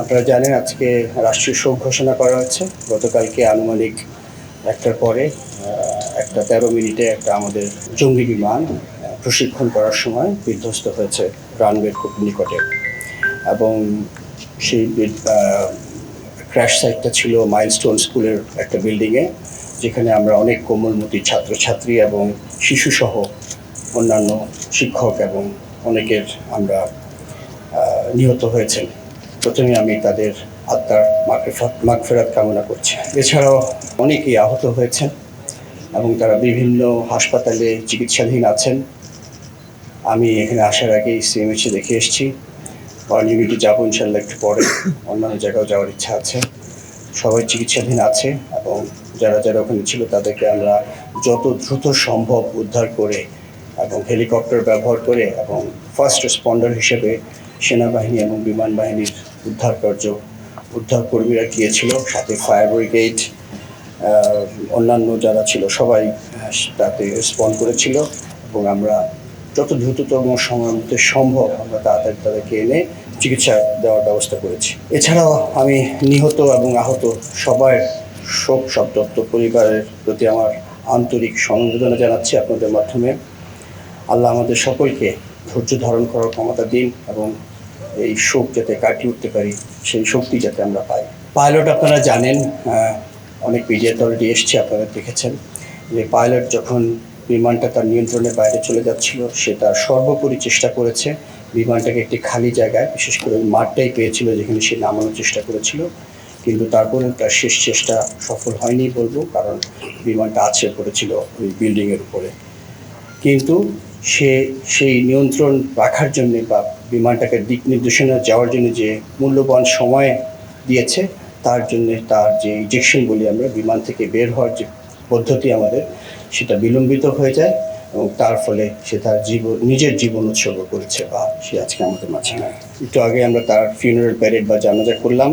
আপনারা জানেন আজকে রাষ্ট্রীয় শোক ঘোষণা করা হয়েছে গতকালকে আনুমানিক একটার পরে একটা তেরো মিনিটে একটা আমাদের জঙ্গি বিমান প্রশিক্ষণ করার সময় বিধ্বস্ত হয়েছে রানওয়ের খুব নিকটে। এবং সেই ক্র্যাশ সাইটটা ছিল মাইলস্টোন স্কুলের একটা বিল্ডিংয়ে যেখানে আমরা অনেক কোমলমতি ছাত্রছাত্রী এবং শিশুসহ অন্যান্য শিক্ষক এবং অনেকের আমরা নিহত হয়েছেন। প্রথমে আমি তাদের আত্মার মাগফিরাত মাগফেরাত কামনা করছি। এছাড়াও অনেকেই আহত হয়েছেন এবং তারা বিভিন্ন হাসপাতালে চিকিৎসাধীন আছেন। আমি এখানে আসার আগে সিএমএইচে দেখে এসেছি। ইউনিটে যাব ইনশাল্লাহ একটু পরে। অন্যান্য জায়গাও যাওয়ার ইচ্ছা আছে। সবাই চিকিৎসাধীন আছে এবং যারা যারা ওখানে ছিল তাদেরকে আমরা যত দ্রুত সম্ভব উদ্ধার করে এবং হেলিকপ্টার ব্যবহার করে এবং ফার্স্ট রেসপন্ডার হিসেবে সেনাবাহিনী এবং বিমান বাহিনীর উদ্ধার কার্য উদ্ধার কর্মীরা গিয়েছিল, সাথে ফায়ার ব্রিগেড অন্যান্য যারা ছিল সবাই তাতে রেসপন্ড করেছিল এবং আমরা যত দ্রুততম সময়ের মধ্যে সম্ভব আমরা তাড়াতাড়ি তাদেরকে এনে চিকিৎসা দেওয়ার ব্যবস্থা করেছি। এছাড়াও আমি নিহত এবং আহত সবার শোক সন্তপ্ত পরিবারের প্রতি আমার আন্তরিক সমবেদনা জানাচ্ছি আপনাদের মাধ্যমে। আল্লাহ আমাদের সকলকে ধৈর্য ধারণ করার ক্ষমতা দিন এবং এই শোক যাতে কাটিয়ে উঠতে পারি, সেই শক্তি যাতে আমরা পাই। পাইলট আপনারা জানেন অনেক মিডিয়াতে অলরেডি এসছে, আপনারা দেখেছেন। যে পাইলট যখন বিমানটা তার নিয়ন্ত্রণের বাইরে চলে যাচ্ছিল, সে তার সর্বোপরি চেষ্টা করেছে বিমানটাকে একটি খালি জায়গায়, বিশেষ করে ওই মাঠটাই পেয়েছিল যেখানে সে নামানোর চেষ্টা করেছিল। কিন্তু তারপরে তার শেষ চেষ্টা সফল হয়নি বলব, কারণ বিমানটা আছড়ে পড়েছিল ওই বিল্ডিংয়ের উপরে। কিন্তু সে সেই নিয়ন্ত্রণ রাখার জন্যে বা বিমানটাকে দিক নির্দেশনা যাওয়ার জন্য যে মূল্যবান সময় দিয়েছে, তার জন্য তার যে ইজেকশন বলি আমরা, বিমান থেকে বের হওয়ার যে পদ্ধতি আমাদের, সেটা বিলম্বিত হয়ে যায় এবং তার ফলে সে তার জীবন, নিজের জীবন উৎসর্গ করেছে বা সে আজকে আমাদের মাঝে নাই একটু আগে আমরা তার ফিউনারাল প্যারেড বা জানাজা করলাম।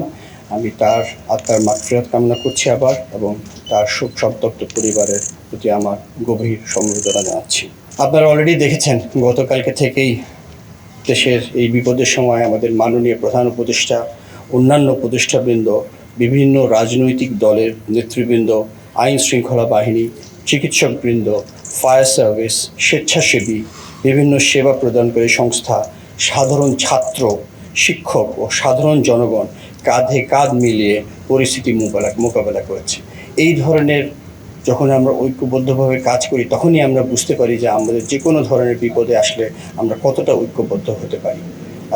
আমি তার আত্মার মাগফিরাত কামনা করছি আবার এবং তার শোক সন্তপ্ত পরিবারের প্রতি আমার গভীর সমবেদনা জানাচ্ছি। আপনারা অলরেডি দেখেছেন, গতকালকে থেকেই দেশের এই বিপদের সময় আমাদের মাননীয় প্রধান উপদেষ্টা, অন্যান্য উপদেষ্টাবৃন্দ, বিভিন্ন রাজনৈতিক দলের নেতৃবৃন্দ, আইন শৃঙ্খলা বাহিনী, চিকিৎসকবৃন্দ, ফায়ার সার্ভিস, স্বেচ্ছাসেবী, বিভিন্ন সেবা প্রদানকারী সংস্থা, সাধারণ ছাত্র, শিক্ষক ও সাধারণ জনগণ কাঁধে কাঁধ মিলিয়ে পরিস্থিতি মোকাবেলা মোকাবেলা করেছে। এই ধরনের যখন আমরা ঐক্যবদ্ধভাবে কাজ করি, তখনই আমরা বুঝতে পারি যে আমাদের যে কোনো ধরনের বিপদে আসলে আমরা কতটা ঐক্যবদ্ধ হতে পারি।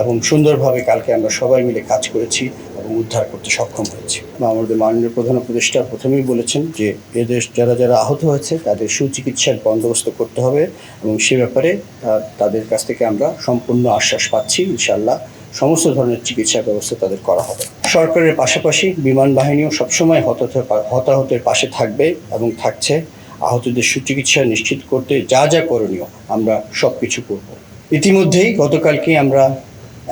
এবং সুন্দরভাবে কালকে আমরা সবাই মিলে কাজ করেছি এবং উদ্ধার করতে সক্ষম হয়েছি। আমাদের মাননীয় প্রধান উপদেষ্টা প্রথমেই বলেছেন যে এদের যারা যারা আহত হয়েছে, তাদের সুচিকিৎসার বন্দোবস্ত করতে হবে এবং সে ব্যাপারে তাদের কাছ থেকে আমরা সম্পূর্ণ আশ্বাস পাচ্ছি ইনশাল্লাহ সমস্ত ধরনের চিকিৎসা ব্যবস্থা তাদের করা হবে। সরকারের পাশাপাশি বিমান বাহিনীও সবসময় হতাহতের পাশে থাকবে এবং থাকছে। আহতদের সুচিকিৎসা নিশ্চিত করতে যা যা করণীয় আমরা সব কিছু করব। ইতিমধ্যেই গতকালকে আমরা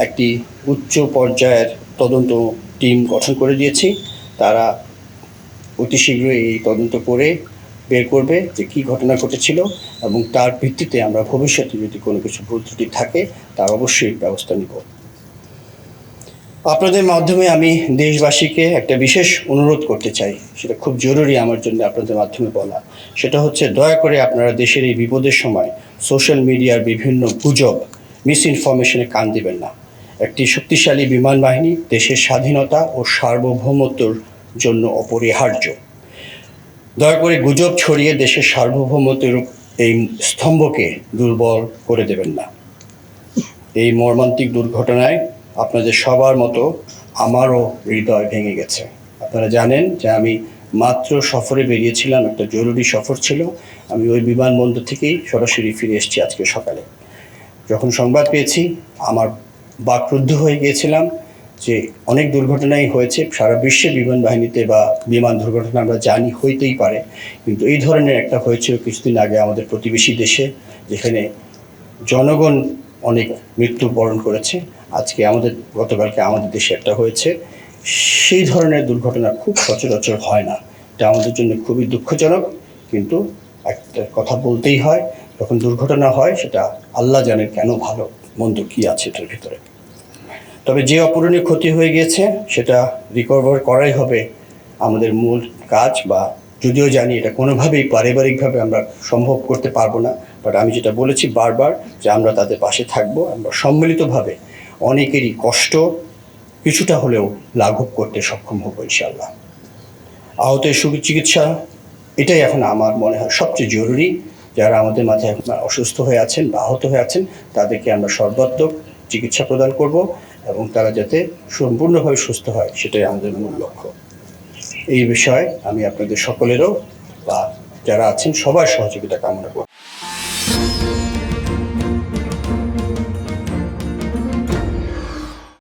একটি উচ্চ পর্যায়ের তদন্ত টিম গঠন করে দিয়েছি। তারা অতি শীঘ্রই এই তদন্ত করে বের করবে যে কী ঘটনা ঘটেছিল এবং তার ভিত্তিতে আমরা ভবিষ্যতে যদি কোনো কিছু ভুল ত্রুটি থাকে, তার অবশ্যই ব্যবস্থা নিব। আপনাদের মাধ্যমে আমি দেশবাসীকে একটা বিশেষ অনুরোধ করতে চাই। সেটা খুব জরুরি আমার জন্য আপনাদের মাধ্যমে বলা। সেটা হচ্ছে দয়া করে আপনারা দেশের এই বিপদের সময় সোশ্যাল মিডিয়ার বিভিন্ন গুজব মিস ইনফরমেশনে কান দিবেন না। একটি শক্তিশালী বিমান বাহিনী দেশের স্বাধীনতা ও সার্বভৌমত্বর জন্য অপরিহার্য। দয়া করে গুজব ছড়িয়ে দেশের সার্বভৌমত্বের এই স্তম্ভকে দুর্বল করে দেবেন না। এই মর্মান্তিক দুর্ঘটনায় আপনাদের সবার মতো আমারও হৃদয় ভেঙে গেছে। আপনারা জানেন যে আমি মাত্র সফরে বেরিয়েছিলাম, একটা জরুরি সফর ছিল। আমি ওই বিমানবন্দর থেকেই সরাসরি ফিরে এসেছি আজকে সকালে। যখন সংবাদ পেয়েছি, আমার বাকরুদ্ধ হয়ে গিয়েছিলাম যে অনেক দুর্ঘটনাই হয়েছে। সারা বিশ্বে বিমান বাহিনীতে বা বিমান দুর্ঘটনা আমরা জানি হইতেই পারে। কিন্তু এই ধরনের একটা হয়েছিল কিছুদিন আগে আমাদের প্রতিবেশী দেশে, যেখানে জনগণ অনেক মৃত্যুবরণ করেছে। আজকে আমাদের, গতকালকে আমাদের দেশে একটা হয়েছে। সেই ধরনের দুর্ঘটনা খুব সচরাচর হয় না। এটা আমাদের জন্য খুবই দুঃখজনক, কিন্তু একটা কথা বলতেই হয়, যখন দুর্ঘটনা হয়, সেটা আল্লাহ জানে কেন ভালো, মন্দ কী আছে এটার ভিতরে। তবে যে অপূরণীয় ক্ষতি হয়ে গিয়েছে, সেটা রিকভার করাই হবে আমাদের মূল কাজ বা যদিও জানি এটা কোনোভাবেই পারিবারিকভাবে আমরা সম্ভব করতে পারব না বাট আমি যেটা বলেছি বারবার যে আমরা তাদের পাশে থাকব, আমরা সম্মিলিতভাবে অনেকেরই কষ্ট কিছুটা হলেও লাঘব করতে সক্ষম হব ইনশাল্লাহ আহতের চিকিৎসা, এটাই এখন আমার মনে হয় সবচেয়ে জরুরি। যারা আমাদের মাঝে অসুস্থ হয়ে আছেন বা আহত হয়ে আছেন, তাদেরকে আমরা সর্বাত্মক চিকিৎসা প্রদান করব এবং তারা যাতে সম্পূর্ণভাবে সুস্থ হয়, সেটাই আমাদের মূল লক্ষ্য। এই বিষয়ে আমি আপনাদের সকলেরও বা যারা আছেন, সবার সহযোগিতা কামনা করব